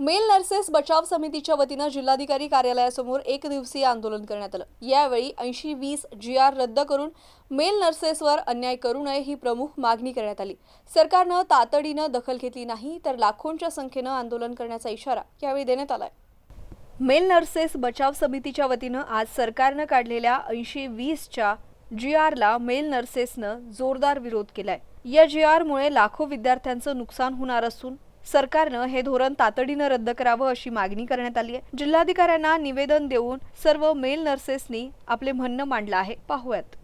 Mail nurses बचाव समितीच्या वतीनं जिल्हाधिकारी कार्यालयासमोर एक दिवसीय आंदोलन करण्यात आलं. यावेळी ऐंशी वीस जी आर रद्द करून मेल नर्सेसवर अन्याय करू नये ही प्रमुख मागणी करण्यात आली. सरकारनं तातडीनं दखल घेतली नाही तर लाखोंच्या संख्येनं आंदोलन करण्याचा इशारा यावेळी देण्यात आलाय. मेल नर्सेस बचाव समितीच्या वतीनं आज सरकारनं काढलेल्या ऐंशी वीसच्या जी आरला मेल नर्सेसनं जोरदार विरोध केलाय. या जी आरमुळे लाखो विद्यार्थ्यांचं नुकसान होणार असून सरकारनं हे धोरण तातडीनं रद्द करावं अशी मागणी करण्यात आली आहे. जिल्हाधिकाऱ्यांना निवेदन देऊन सर्व मेल नर्सेसनी आपले म्हणणं मांडलं आहे. पाहूयात.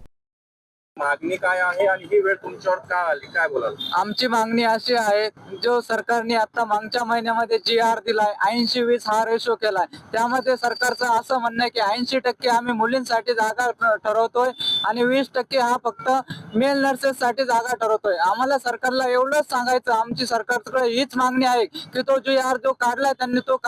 मागणी काय आहे आणि ही वेळ तुमच्यावर का आली? काय बोलाल? आमची मागणी अशी आहे जो सरकारने आता मागच्या महिन्यामध्ये जी आर दिलाय ऐंशी वीस हा रेशो केलाय त्यामध्ये सरकारचं असं म्हणणं आहे की ऐंशी टक्के आम्ही मुलींसाठी जागा ठरवतोय आणि वीस टक्के हा फक्त मेल नर्सेस साठी जागा ठरवतोय. आम्हाला सरकारला एवढंच सांगायचं आमची सरकारकडे हीच मागणी आहे की तो जी आर जो काढलाय त्यांनी तो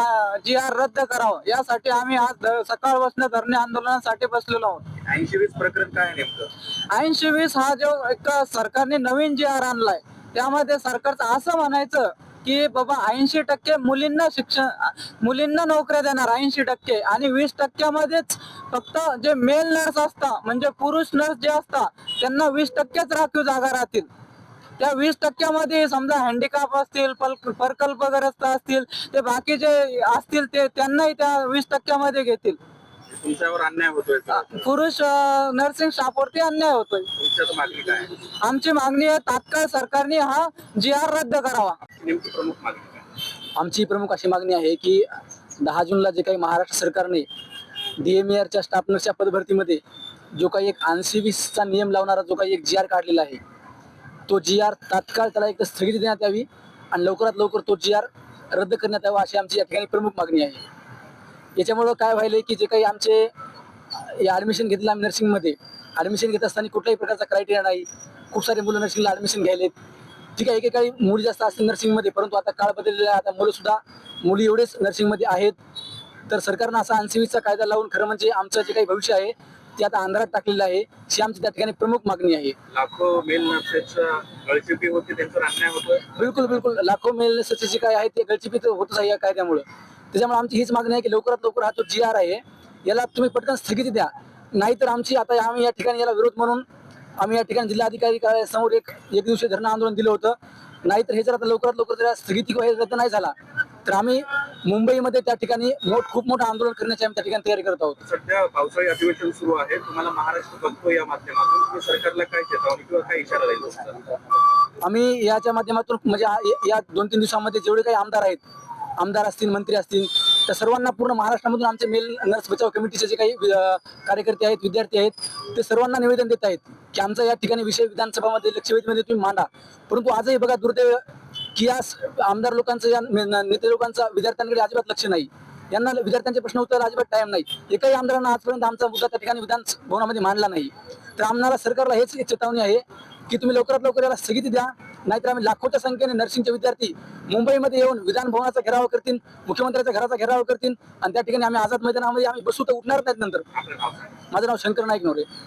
जी आर रद्द करावा. यासाठी आम्ही आज सकाळपासून धरणे आंदोलनासाठी बसलेलो आहोत. ऐंशी वीस प्रकरण काय नेमकं? ऐंशी वीस हा जो एक सरकारने नवीन जी आर आणलाय त्यामध्ये सरकारचं असं म्हणायचं की बाबा ऐंशी टक्के मुलींना शिक्षण मुलींना नोकऱ्या देणार ऐंशी टक्के आणि वीस टक्क्यामध्येच फक्त जे मेल नर्स असतात म्हणजे पुरुष नर्स जे असतात त्यांना वीस टक्केच राखीव जागा राहतील. त्या वीस टक्क्यामध्ये समजा हँडिकॅप असतील पल- प्रकल्पग्रस्त असतील ते बाकीचे असतील ते त्यांनाही त्या वीस टक्क्यामध्ये घेतील. तुमच्यावर अन्याय होतोय का? पुरुष नर्सिंग स्टाफवरती अन्याय होतोय तुमच्यात मागणी काय आहे? आमची मागणी आहे तात्काळ सरकारने हा जी आर रद्द करावा नेमकी प्रमुख मागणी काय आमची प्रमुख अशी मागणी आहे की दहा जूनला जे काही महाराष्ट्र सरकारने डी एम स्टाफ नर्सच्या पदभरतीमध्ये जो काही एक ऐंशी वीसचा नियम लावणारा जो काही एक जी आर काढलेला आहे तो जी आर तात्काळ त्याला एक स्थगिती देण्यात यावी आणि लवकरात लवकर तो जी आर रद्द करण्यात यावा अशी आमची या ठिकाणी प्रमुख मागणी आहे याच्यामुळं काय व्हायलंय की जे काही आमचे ॲडमिशन घेतलं आम्ही नर्सिंगमध्ये ॲडमिशन घेत असताना कुठल्याही प्रकारचा क्रायटेरिया नाही. खूप सारे मुलं नर्सिंगला ॲडमिशन घ्यायलेत. जी काही एकेकाळी मुली जास्त असतील नर्सिंगमध्ये परंतु आता काळ बदललेला आहे. आता मुलं सुद्धा मुली एवढेच नर्सिंगमध्ये आहेत. तर सरकारनं असा अनसिवीचा कायदा लावून खरं म्हणजे आमचं जे काही भविष्य आहे ते आता अंधारात टाकलेलं आहे. ही आमची त्या ठिकाणी प्रमुख मागणी आहे. लाखो मेल नर्सेसच्या गळचिपी होती त्यांच्यावर अन्याय बिलकुल बिलकुल. लाखो मेल जे काय आहे ते गळचिपीत होतच आहे या कायद्यामुळं. त्याच्यामुळे आमची हीच मागणी आहे की लवकरात लवकर हा जो जी आर आहे याला तुम्ही पटकन स्थगिती द्या. नाहीतर आमची आता आम्ही या ठिकाणी याला विरोध म्हणून आम्ही या ठिकाणी जिल्हाधिकारी कार्यालयासमोर एक एक दिवसीय धरणं आंदोलन दिलं होतं. नाहीतर हे जर आता लवकरात लवकर जर स्थगिती किंवा हे रद्द नाही झाला तर आम्ही मुंबईमध्ये त्या ठिकाणी मोठ खूप मोठं आंदोलन करण्याची आम्ही त्या ठिकाणी तयारी करत आहोत. सध्या पावसाळी अधिवेशन सुरू आहे. तुम्हाला महाराष्ट्र बघतो या माध्यमातून. तुम्ही सरकारला काय चेतावणी किंवा काय इशारा? आम्ही याच्या माध्यमातून म्हणजे या दोन तीन दिवसामध्ये जेवढे काही आमदार आहेत आमदार असतील मंत्री असतील त्या सर्वांना पूर्ण महाराष्ट्रामधून आमचे मेल नर्स बचाव कमिटीचे जे काही कार्यकर्ते आहेत विद्यार्थी आहेत ते सर्वांना निवेदन देत आहेत की आमचा या ठिकाणी विषय विधानसभामध्ये लक्षवेधीमध्ये तुम्ही मांडा. परंतु आजही बघा दुर्दैव की या आमदार लोकांचं या ने- नेते लोकांचा विद्यार्थ्यांकडे अजिबात लक्ष नाही. यांना विद्यार्थ्यांचे प्रश्न उत्तर अजिबात टाइम नाही. एकाही आमदारांना आजपर्यंत आमचा मुद्दा त्या ठिकाणी विधान भवनामध्ये मांडला नाही. तर आम्हाला सरकारला हेच चेतावणी आहे की तुम्ही लवकरात लवकर याला स्थगिती द्या. नाहीतर आम्ही लाखोच्या संख्येने नर्सिंगचे विद्यार्थी मुंबईमध्ये येऊन विधान भवनाचा घेराव करतील मुख्यमंत्र्याच्या घराचा घेराव करतील आणि त्या ठिकाणी आम्ही आझाद मैदानामध्ये आम्ही बसू तर उठणार नाहीत नंतर. माझं नाव शंकर नाईक नवरे.